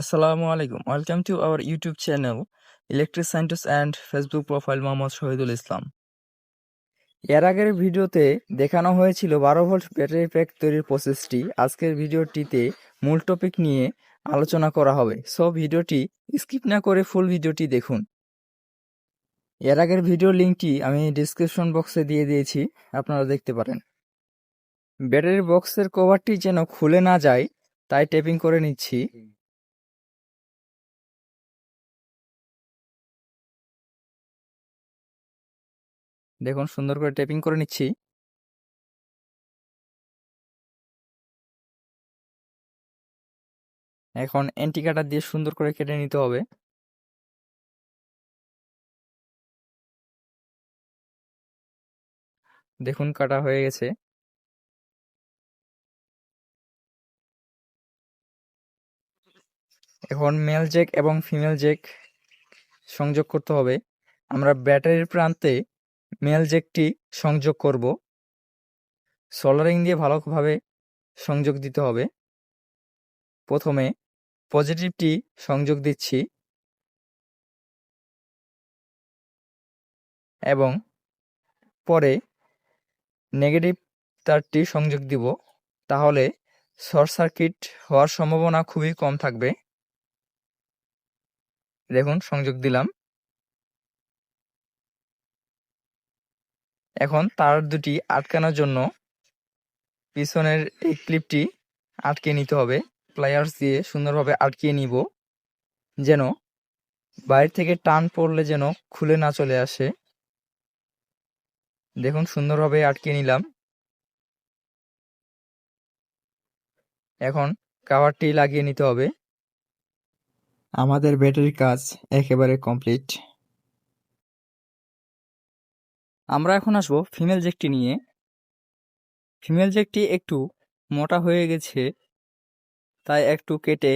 আসসালামু আলাইকুম welcome to our YouTube channel electric scientist and Facebook profile Mohammad Shahidul Islam এর আগের ভিডিওতে দেখানো হয়েছিল বারো ভোল্ট ব্যাটারি প্যাক তৈরির প্রসেসটি আজকের ভিডিওটিতে মূল টপিক নিয়ে আলোচনা করা হবে। সো ভিডিওটি স্কিপ না করে ফুল ভিডিওটি দেখুন। এর আগের ভিডিও লিঙ্কটি আমি ডিসক্রিপশন বক্সে দিয়ে দিয়েছি, আপনারা দেখতে পারেন। ব্যাটারি বক্সের কভারটি যেন খুলে না যায়, তাই টেপিং করে নিচ্ছি। দেখুন, সুন্দর করে টেপিং করে নিচ্ছি। এখন অ্যান্টি কাটার দিয়ে সুন্দর করে কেটে নিতে হবে। দেখুন, কাটা হয়ে গেছে। এখন মেল জ্যাক এবং ফিমেল জ্যাক সংযোগ করতে হবে। আমরা ব্যাটারির প্রান্তে মেল জেকটি সংযোগ করব। সোল্ডারিং দিয়ে ভালোভাবে সংযোগ দিতে হবে। প্রথমে পজিটিভটি সংযোগ দিচ্ছি। এবং পরে নেগেটিভ তারটি সংযোগ দিব। তাহলে শর্ট সার্কিট হওয়ার সম্ভাবনা খুবই কম থাকবে। দেখুন, সংযোগ দিলাম। এখন তার দুটি আটকানোর জন্য পিছনের এই ক্লিপটি আটকে নিতে হবে। প্লায়ার্স দিয়ে সুন্দরভাবে আটকিয়ে নিব, যেন বাইরে থেকে টান পড়লে যেন খুলে না চলে আসে। দেখুন, সুন্দরভাবে আটকে নিলাম। এখন কাভারটি লাগিয়ে নিতে হবে। আমাদের ব্যাটারির কাজ একেবারে কমপ্লিট আমরা এখন আসব ফিমেল জেকটি নিয়ে। ফিমেল জেকটি একটু মোটা হয়ে গেছে, তাই একটু কেটে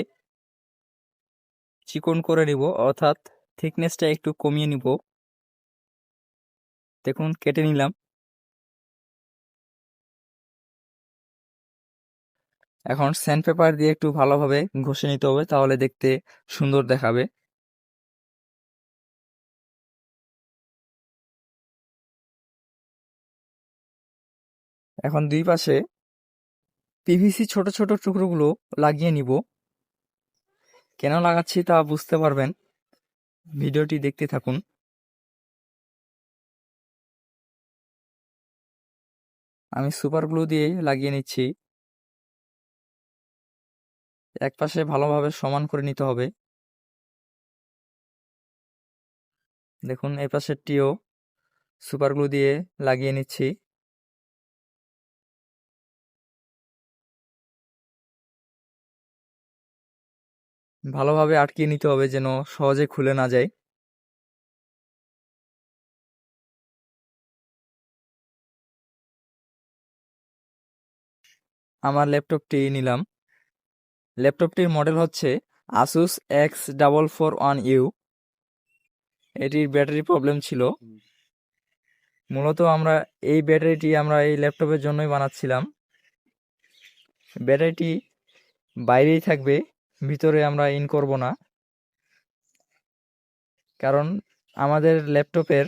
চিকন করে নিব, অর্থাৎ থিকনেসটা একটু কমিয়ে নিব। দেখুন, কেটে নিলাম। এখন স্যান্ড পেপার দিয়ে একটু ভালোভাবে ঘষে নিতে হবে, তাহলে দেখতে সুন্দর দেখাবে। এখন দুই পাশে পিভিসি ছোট ছোট টুকরোগুলো লাগিয়ে নিব। কেন লাগাচ্ছি তা বুঝতে পারবেন? ভিডিওটি দেখতে থাকুন। আমি সুপার গ্লু দিয়ে লাগিয়ে নিচ্ছি। এক পাশে ভালোভাবে সমান করে নিতে হবে। দেখুন এই পাশেরটিও সুপার গ্লু দিয়ে লাগিয়ে নিচ্ছি। ভালোভাবে আটকিয়ে নিতে হবে যেন সহজে খুলে না যায়। আমার ল্যাপটপটি নিলাম। ল্যাপটপটির মডেল হচ্ছে Asus X double four one U এটির ব্যাটারি প্রবলেম ছিল। মূলত আমরা এই ব্যাটারিটি আমরা এই ল্যাপটপের জন্যই বানাচ্ছিলাম। ব্যাটারিটি বাইরেই থাকবে। ভিতরে আমরা ইন করব না। কারণ আমাদের ল্যাপটপের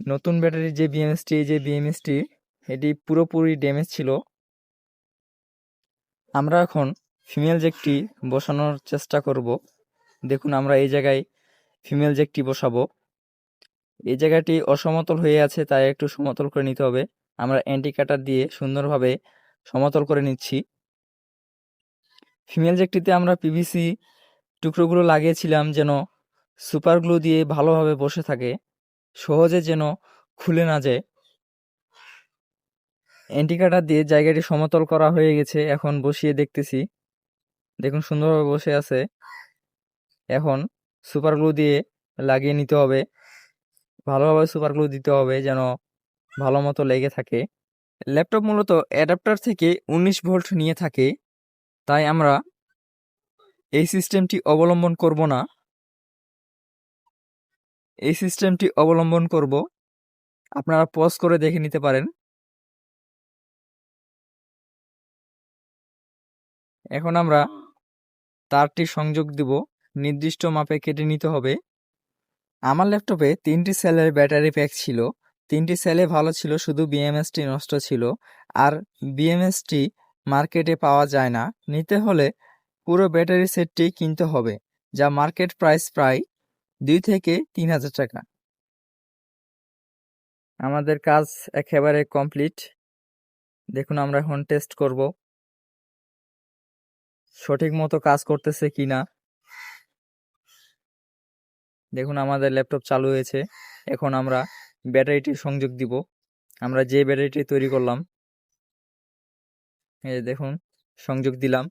নতুন ব্যাটারির যে বিএমএসটি যে বিএমএসটি এটি পুরোপুরি ড্যামেজ ছিল। আমরা এখন ফিমেল জ্যাকটি বসানোর চেষ্টা করব। দেখুন, আমরা এই জায়গায় ফিমেল জ্যাকটি বসাবো। এই জায়গাটি অসমতল হয়ে আছে, তাই একটু সমতল করে নিতে হবে। আমরা অ্যান্টি কাটার দিয়ে সুন্দরভাবে সমতল করে নিচ্ছি। ফিমেল জ্যাকটিতে আমরা পিভিসি টুকরোগুলো লাগিয়েছিলাম যেন সুপার গ্লু দিয়ে ভালোভাবে বসে থাকে, সহজে যেন খুলে না যায়। অ্যান্টিকাটার দিয়ে জায়গাটি সমতল করা হয়ে গেছে, এখন বসিয়ে দেখতেছি। দেখুন, সুন্দরভাবে বসে আছে। এখন সুপার গ্লু দিয়ে লাগিয়ে নিতে হবে। ভালোভাবে সুপার গ্লু দিতে হবে যেন ভালো মতো লেগে থাকে। ল্যাপটপ মূলত অ্যাডাপ্টার থেকে উনিশ ভোল্ট নিয়ে থাকে। তাই আমরা এই সিস্টেমটি অবলম্বন করব না। এই সিস্টেমটি অবলম্বন করব। আপনারা পজ করে দেখে নিতে পারেন। এখন আমরা তারটি সংযোগ দিব। নির্দিষ্ট মাপে কেটে নিতে হবে। আমার ল্যাপটপে তিনটি সেলের ব্যাটারি প্যাক ছিল। তিনটি সেলে ভালো ছিল, শুধু বিএমএসটি নষ্ট ছিল। আর বিএমএসটি মার্কেটে পাওয়া যায় না। নিতে হলে পুরো ব্যাটারি সেটটি কিনতে হবে, যা মার্কেট প্রাইস প্রায় দুই থেকে তিন হাজার টাকা। আমাদের কাজ একেবারে কমপ্লিট। দেখুন আমরা এখন টেস্ট করব। সঠিক মতো কাজ করতেছে কিনা দেখুন আমাদের ল্যাপটপ চালু হয়েছে। এখন আমরা ব্যাটারিটি সংযোগ দিব। আমরা যে ব্যাটারিটি তৈরি করলাম এই দেখুন, সংযোগ দিলাম।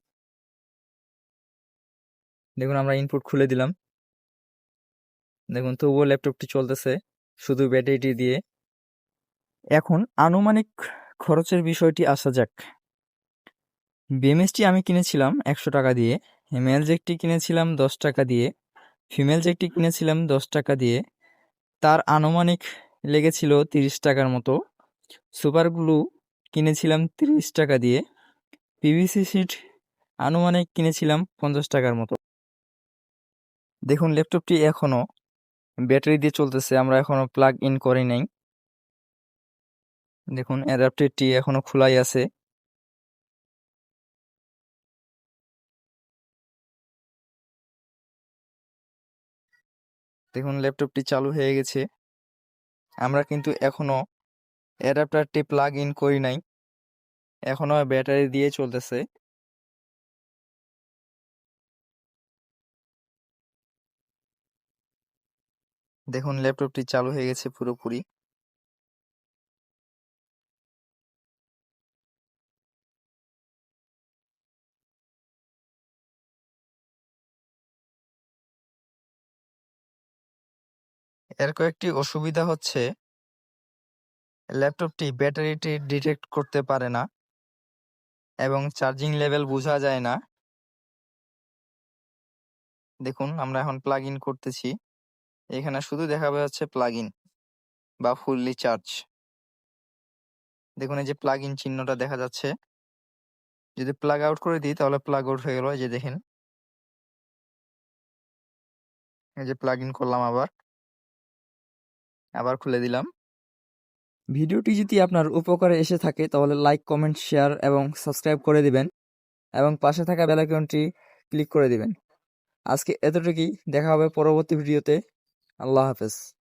দেখুন, আমরা ইনপুট খুলে দিলাম। দেখুন, তবুও ল্যাপটপটি চলতেছে শুধু ব্যাটারিটি দিয়ে। এখন আনুমানিক খরচের বিষয়টি আসা যাক। বিএমএসটি আমি কিনেছিলাম একশো টাকা দিয়ে মেল জ্যাকটি কিনেছিলাম দশ টাকা দিয়ে ফিমেল জ্যাকটি কিনেছিলাম দশ টাকা দিয়ে। তার আনুমানিক লেগেছিল তিরিশ টাকার মতো। সুপার গ্লু কিনেছিলাম তিরিশ টাকা দিয়ে। পিভিসি শিট আনুমানিক কিনেছিলাম পঞ্চাশ টাকার মতো। দেখুন ল্যাপটপটি এখনও ব্যাটারি দিয়ে চলতেছে, আমরা এখনও প্লাগ ইন করি নাই। দেখুন অ্যাডাপ্টারটি এখনও খোলাই আছে। দেখুন ল্যাপটপটি চালু হয়ে গেছে। আমরা কিন্তু এখনও অ্যাডাপ্টারটি প্লাগ ইন করি নাই। এখনও ব্যাটারি দিয়ে চলতেছে। দেখুন, ল্যাপটপটি চালু হয়ে গেছে পুরোপুরি। এর কয়েকটি অসুবিধা হচ্ছে, ল্যাপটপটি ব্যাটারিটি ডিটেক্ট করতে পারে না। এবং চার্জিং লেভেল বোঝা যায় না। দেখুন, আমরা এখন প্লাগ ইন করতেছি। এখানে শুধু দেখাবে হচ্ছে প্লাগ ইন বা ফুললি চার্জ দেখুন, এই যে প্লাগ ইন চিহ্নটা দেখা যাচ্ছে। যদি প্লাগ আউট করে দিই, তাহলে প্লাগ আউট হয়ে গেল। এই যে দেখেন। এই যে প্লাগ ইন করলাম আবার। আবার খুলে দিলাম। ভিডিওটি যদি আপনার উপকারে এসে থাকে, তাহলে লাইক, কমেন্ট, শেয়ার এবং সাবস্ক্রাইব করে দিবেন এবং পাশে থাকা বেল আইকনটি ক্লিক করে দিবেন। আজকে এতটুকুই, দেখা হবে পরবর্তী ভিডিওতে। আল্লাহ হাফেজ।